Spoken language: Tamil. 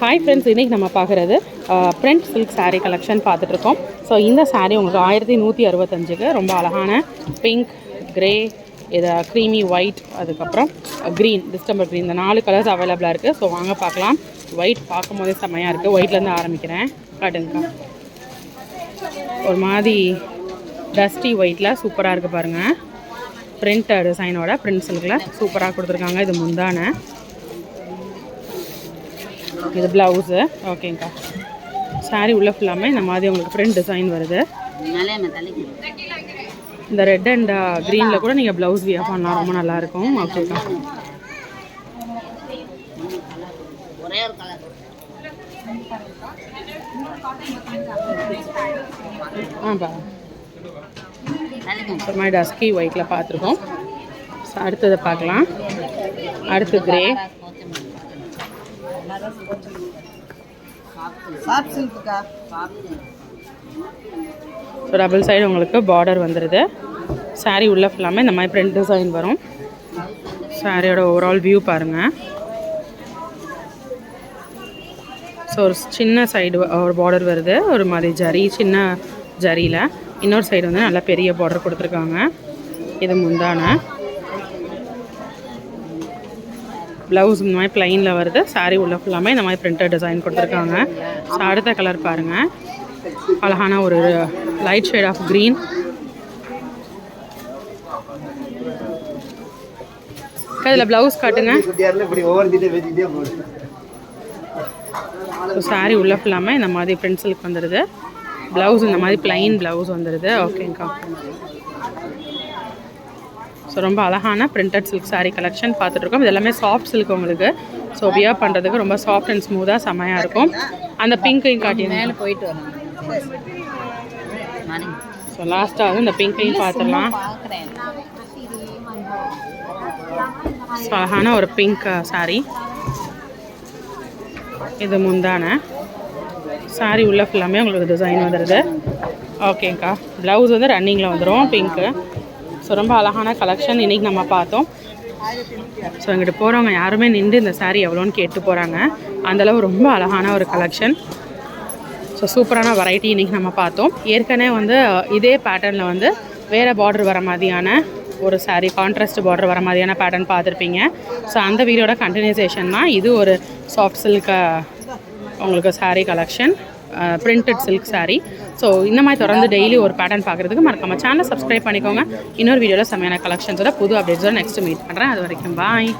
ஹாய் ஃப்ரெண்ட்ஸ் இன்றைக்கி நம்ம பார்க்குறது பிரிண்ட் சில்க் சாரீ கலெக்ஷன் பார்த்துட்ருக்கோம். ஸோ இந்த சாரீ உங்களுக்கு ஆயிரத்தி நூற்றி அறுபத்தஞ்சுக்கு ரொம்ப அழகான பிங்க் க்ரே இது க்ரீமி ஒயிட் அதுக்கப்புறம் க்ரீன் டிஸ்டம்பர் க்ரீன் இந்த நாலு கலர்ஸ் அவைலபிளாக இருக்குது ஸோ வாங்க பார்க்கலாம். ஒயிட் பார்க்கும் போதே செம்மையாக இருக்குது ஒயிட்லேருந்து ஆரம்பிக்கிறேன். காட்டுங்கக்கா. ஒரு மாதிரி டஸ்டி ஒயிட்டில் சூப்பராக இருக்குது பாருங்கள் பிரிண்ட் டிசைனோட பிரிண்ட் சில்கில் சூப்பராக கொடுத்துருக்காங்க. இது முந்தான. இது ப்ளவுஸு ஓகேங்க்கா சாரீ உள்ள ஃபுல்லாமே இந்த மாதிரி உங்களுக்கு ஃப்ரெண்ட் டிசைன் வருது. இந்த ரெட் அண்ட் க்ரீனில் கூட நீங்கள் ப்ளவுஸ் வியா பண்ணலாம் ரொம்ப நல்லாயிருக்கும். ஓகேக்கா ஆமாம் ஒரு டஸ்கி ஒயிட்டில் பார்த்துருக்கோம். அடுத்ததை பார்க்கலாம். அடுத்து கிரே சாஃப்ட் சில்க்குக்கா? ஸோ டபுள் சைடு உங்களுக்கு பார்டர் வந்துடுது சாரீ உள்ள ஃபுல்லாமே இந்த மாதிரி பிரிண்ட் டிசைன் வரும். சாரியோட ஓவரால் வியூ பாருங்கள் ஸோ ஒரு சின்ன சைடு ஒரு பார்டர் வருது. ஒரு மாதிரி ஜரி சின்ன ஜரியில் இன்னொரு சைடு வந்து நல்லா பெரிய பார்டர் கொடுத்துருக்காங்க. இது முந்தான. ப்ளவுஸ் இந்த மாதிரி ப்ளைனில் வருது. சாரீ உள்ள ஃபுல்லாமே இந்த மாதிரி பிரிண்டட் டிசைன் கொடுத்துருக்காங்க. ஸோ அடுத்த கலர் பாருங்கள் அழகான ஒரு லைட் ஷேட் ஆஃப் க்ரீன் இதில் ப்ளவுஸ் காட்டுங்க. இப்படி ஸோ உள்ள ஃபுல்லாமே இந்த மாதிரி பென்சிலுக்கு வந்துடுது ப்ளவுஸ் இந்த மாதிரி பிளைன் ப்ளவுஸ் வந்துடுது ஓகேங்க்கா ஸோ ரொம்ப அழகான பிரிண்டட் சில்க் saree கலெக்ஷன் பார்த்துட்ருக்கோம் இது எல்லாமே சாஃப்ட் சில்க் உங்களுக்கு. ஸோ வியர் பண்ணுறதுக்கு ரொம்ப சாஃப்ட் அண்ட் ஸ்மூத்தாக செமையாக இருக்கும். அந்த பிங்க்கையும் காட்டியிருந்தேன் மேலே போயிட்டு வரணும். நானே ஸோ லாஸ்ட்டாக வந்து இந்த பிங்க்கையும் பார்த்துடலாம். ஸோ அழகான ஒரு பிங்க் saree. இது முந்தான. Saree உள்ள ஃபுல்லாமே உங்களுக்கு டிசைன் வந்துடுது ஓகேங்க்கா ப்ளவுஸ் வந்து ரன்னிங்கில் வந்துடும் பிங்க்கு ஸோ ரொம்ப அழகான கலெக்ஷன் இன்றைக்கி நம்ம பார்த்தோம். ஸோ இங்கிட்டு போகிறவங்க யாருமே நின்று இந்த சாரீ எவ்வளோன்னு கேட்டு போகிறாங்க அந்தளவு ரொம்ப அழகான ஒரு கலெக்ஷன் ஸோ சூப்பரான வெரைட்டி இன்றைக்கி நம்ம பார்த்தோம். ஏற்கனவே வந்து இதே பேட்டர்னில் வந்து வேறு பார்டர் வர மாதிரியான ஒரு சாரீ கான்ட்ராஸ்ட் பார்டர் வர மாதிரியான பேட்டர்ன் பார்த்துருப்பீங்க. ஸோ அந்த வீடியோட கண்டினியூசேஷன் தான். இது ஒரு சாஃப்ட் சில்க உங்களுக்கு sari collection printed silk sari so இந்த மாதிரி தொடர்ந்து டெய்லி ஒரு பேட்டர்ன் பார்க்குறதுக்கு மறக்காம சேனலை சப்ஸ்கிரைப் பண்ணிக்கோங்க. இன்னொரு வீடியோவில் செம்மையான கலெக்ஷன்ஸோட புது அப்டேட்ஸோட நெக்ஸ்ட் மீட் பண்ணுறேன் அது வரைக்கும் பாய்